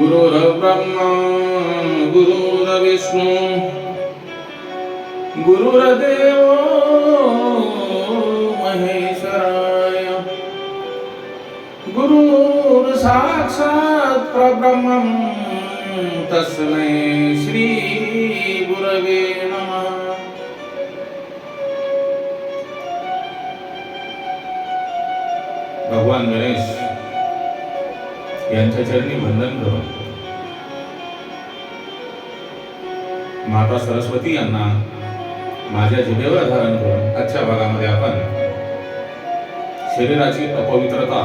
गुरुर्ब्रह्मा गुरुर्विष्णू गुरुर्देव महेश्वराय। गुरुर् साक्षात् परब्रह्मं तस्मै श्री गुरवे नमः। भगवान गणेश यांच्या चरणी वंदन करून माता सरस्वती यांना माझ्या जिभेवर धारण करून आजच्या भागामध्ये आपण शरीराची अपवित्रता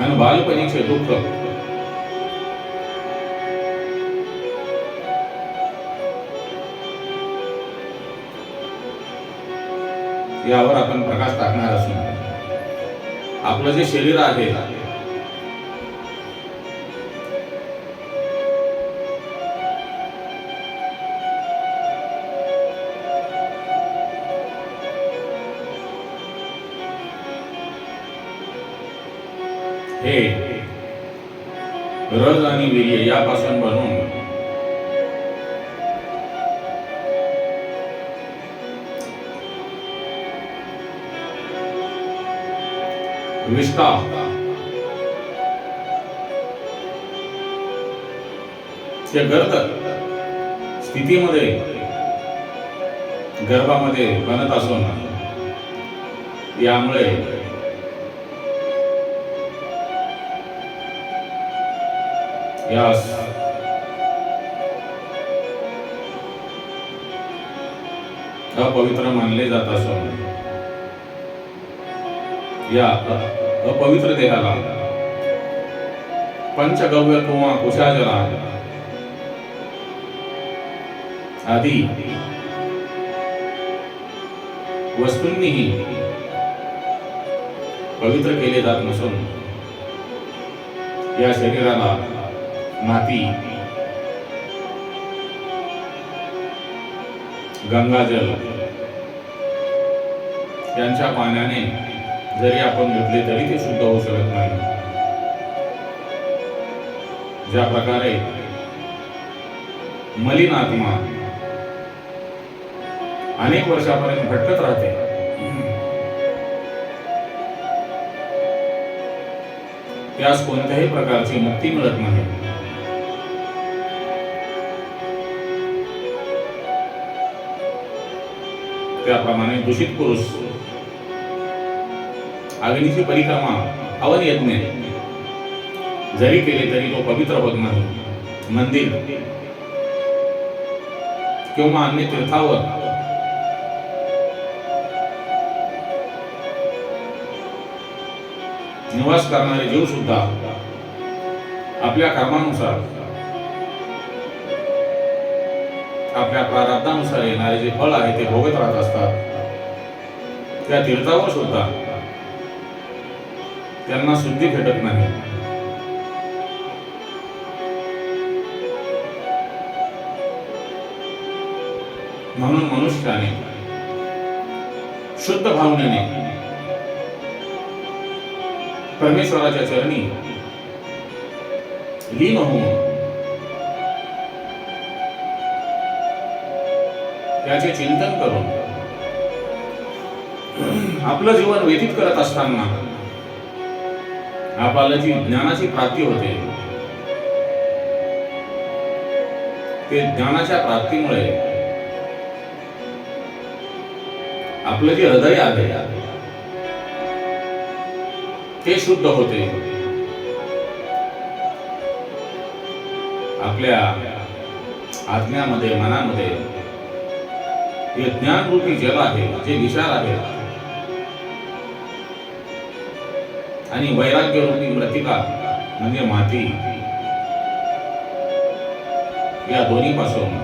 आणि बालपणीचे दुःख यावर आपण प्रकाश टाकणार असून आपलं जे शरीर आहे हे रज आणि वीर्य यापासून बनवून विष्ठा त्या गर्भ स्थितीमध्ये गर्भामध्ये बनत असून यामुळे यास अपवित्र मानले जात असून या अपवित्र देहाला. पंचगव्य किंवा कुशाजला आदी. वस्तूंनीही पवित्र केले जात नसून या शरीराला माती गंगाजल. यांच्या पाण्याने जरी आपण घेतले तरी ते शुद्ध होऊ शकत नाही. ज्या प्रकारे मलिन आत्मा अनेक वर्षापर्यंत भटकत राहते त्यास कोणत्याही प्रकारची मुक्ती मिळत नाही. त्याप्रमाणे दूषित पुरुष. अग्नीची परिक्रमा हवन यज्ञ. जरी केले तरी तो पवित्र होत नाही. मंदिर. किंवा अन्य तीर्थावर. निवास करणारे जीव सुद्धा आपल्या कर्मानुसार आपल्या प्रारब्धानुसार येणारे जे फळ आहे ते भोगत राहत असतात. त्या तीर्थावर सुद्धा त्यांना शुद्धी भेटत नाही. म्हणून मनुष्याने शुद्ध भावनेने परमेश्वराच्या चरणी लीन होऊन त्याचे चिंतन करून. आपलं जीवन व्यतीत करत असताना आपल्याला जी ज्ञानाची प्राप्ती होते. ते ज्ञानाच्या प्राप्तीमुळे आपलं जे हृदय आहे ते शुद्ध होते. आपल्या आज्ञामध्ये मनामध्ये हे ज्ञानरूपी जल आहे जे विचार आहे. आणि वैराग्य रूपी मृतिका म्हणजे माती. या दोन्ही पासून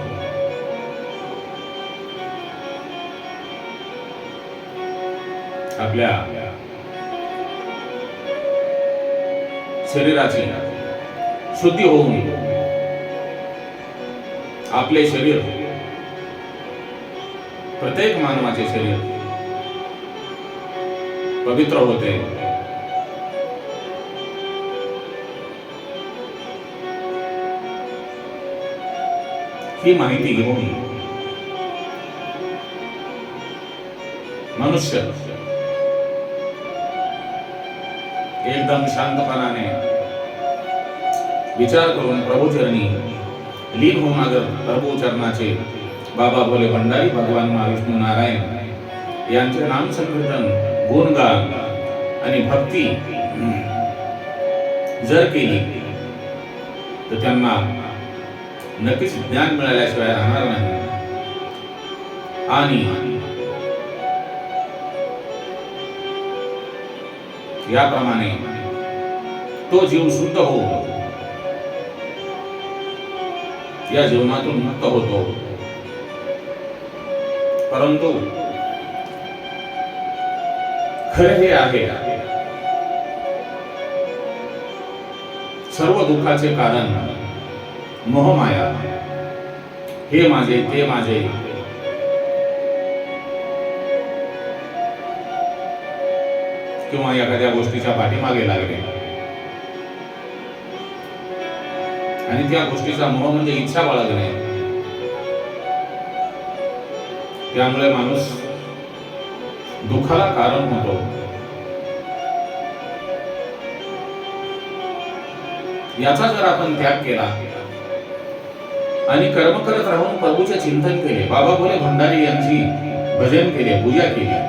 आपल्या शरीराची शुद्धी होऊन आपले शरीर પ્રત્યેક માનવાचे शरीर पवित्र होते ही माहिती घेऊन मनुष्य एकदम शांतपणाने विचार करून प्रभुचरणी लीन होऊन अगर प्रभू चरणाचे बाबा भोले भंडारी भगवान महाविष्णू नारायण. यांचे नाम संकीर्तन गुणगान आणि भक्ती जर केली तर त्यांना नक्कीच ज्ञान मिळाल्याशिवाय राहणार नाही. आणि याप्रमाणे तो जीव शुद्ध होऊन या जीवनातून मुक्त होतो. परंतु खरे हे आहे सर्व दुःखाचे कारण मोहमाया हे माझे ते माझे. किंवा एखाद्या गोष्टीच्या पाठीमागे लागले आणि त्या गोष्टीचा मोह म्हणजे इच्छा बाळगणे. त्यामुळे माणूस दुःखाला कारण होतो. याचा जर आपण त्याग केला आणि कर्म करत राहून प्रभूचे चिंतन केले बाबा भोले भंडारी यांची भजन केले पूजा केली.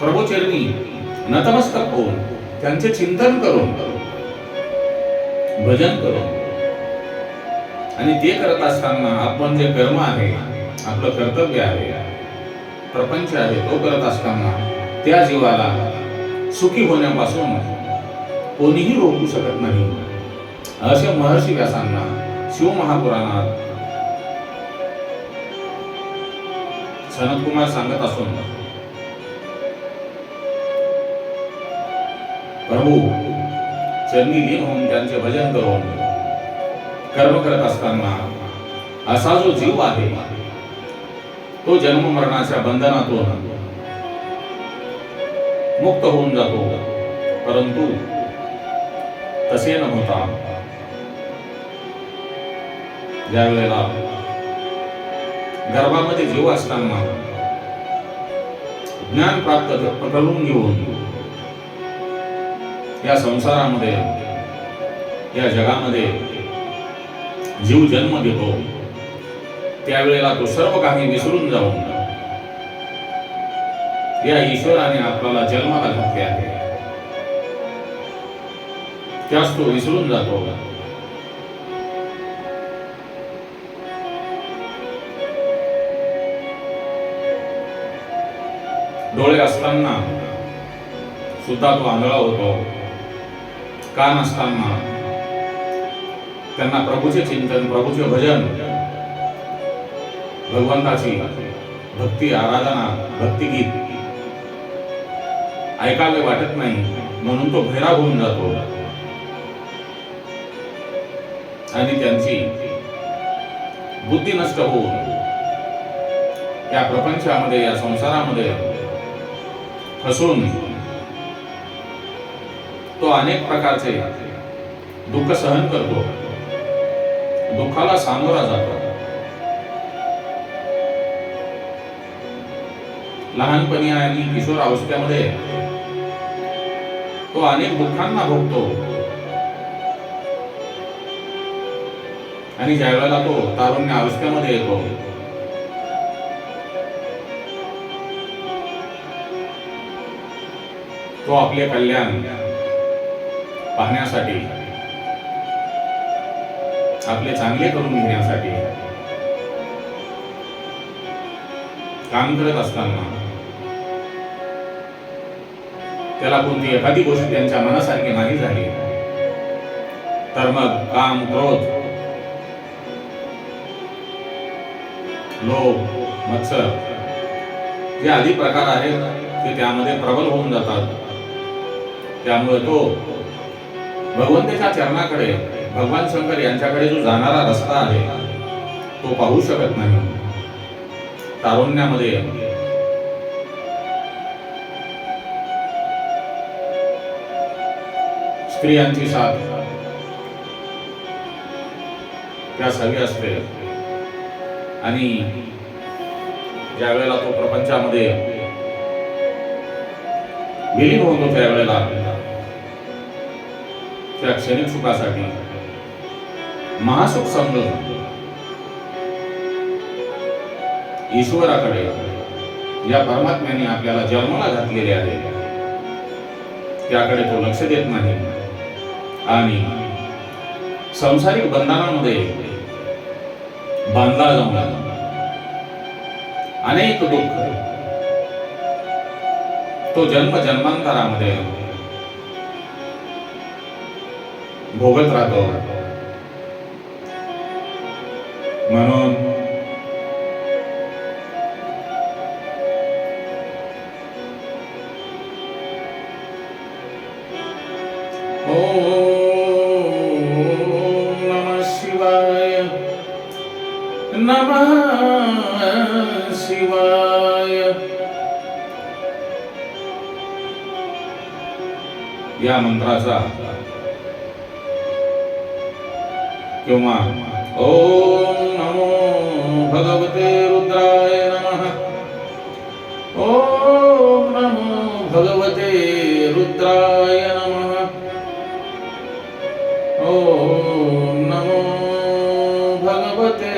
प्रभूचरणी नतमस्तक होऊन त्यांचे चिंतन करून भजन करून आणि ते करत असताना आपण जे कर्म आहे आपलं कर्तव्य आहे प्रपंच आहे तो करत असताना त्या जीवाला सुखी होण्यापासून कोणीही रोखू शकत नाही. असे महर्षी व्यासांना शिवमहापुराणात सनत कुमार सांगत असून प्रभू चरणी लीन होऊन त्यांचे भजन करून कर्म करत असताना असा जो जीव आहे तो जन्म मरणाच्या बंधनातून मुक्त होऊन जातो. परंतु तसे न होता ज्या वेळेला गर्भामध्ये जीव असताना ज्ञान प्राप्त करून घेऊन या संसारामध्ये या जगामध्ये जीव जन्म घेतो. त्यावेळेला तो सर्व काही विसरून जाऊन या ईश्वराने आपल्याला जन्माला घातले आहे. त्यास तो विसरून जातो. डोळे असताना सुद्धा तो आंधळा होतो. कान असताना त्यांना प्रभूचे चिंतन प्रभूचे भजन. भगवंताची भक्ती आराधना भक्तिगीत ऐकावे वाटत नाही म्हणून तो भैरा होऊन जातो. आणि त्यांची बुद्धी नष्ट होऊन या प्रपंचामध्ये या संसारामध्ये फसून तो अनेक प्रकारचे दुःख सहन करतो. दुःखाला सामोरा जातो. लहानपणी आणि किशोर अवस्थेमध्ये तो अनेक दुःखांना भोगतो. आणि ज्या वेळेला तो तारुण्य अवस्थेमध्ये येतो तो आपले कल्याण पाहण्यासाठी आपले चांगले करून घेण्यासाठी काम करत असताना त्याला कोणती एखादी गोष्ट त्यांच्या मनासारखी नाही झाली तर मग काम क्रोध लोभ मत्सर जे आधी प्रकार आहेत ते त्यामध्ये प्रबल होऊन जातात. त्यामुळे तो भगवंताच्या चरणाकडे भगवान शंकर यांच्याकडे जो जाणारा रस्ता आहे तो पाहू शकत नाही. तारुण्यामध्ये स्त्रियांची साथ. त्यास हवी असते आणि ज्या वेळेला तो प्रपंचामध्ये विलीन होतो त्यावेळेला. त्या क्षणिक सुखासाठी. महासुख समजून ईश्वराकडे या परमात्म्याने आपल्याला जन्माला घातलेले आहे. त्याकडे तो लक्ष देत नाही. आणि संसारिक बंधनामध्ये बांधला जाऊन अनेक दुःख. तो जन्म जन्मांतरामध्ये भोगत राहतो. म्हणून ओम नमः शिवाय नमः शिवाय या मंत्राचा किंवा ओम नमो भगवते रुद्राय नमः। ॐ नमो भगवते रुद्राय नमः। ॐ नमो भगवते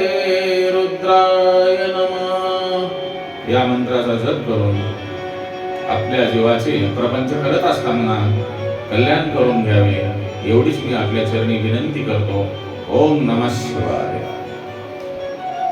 रुद्राय नमः। या मंत्राचा जप करून आपल्या जीवाचे प्रपंच करत असताना कल्याण करून घ्यावे एवढीच मी आपल्या चरणी विनंती करतो. ओम नमः शिवाय.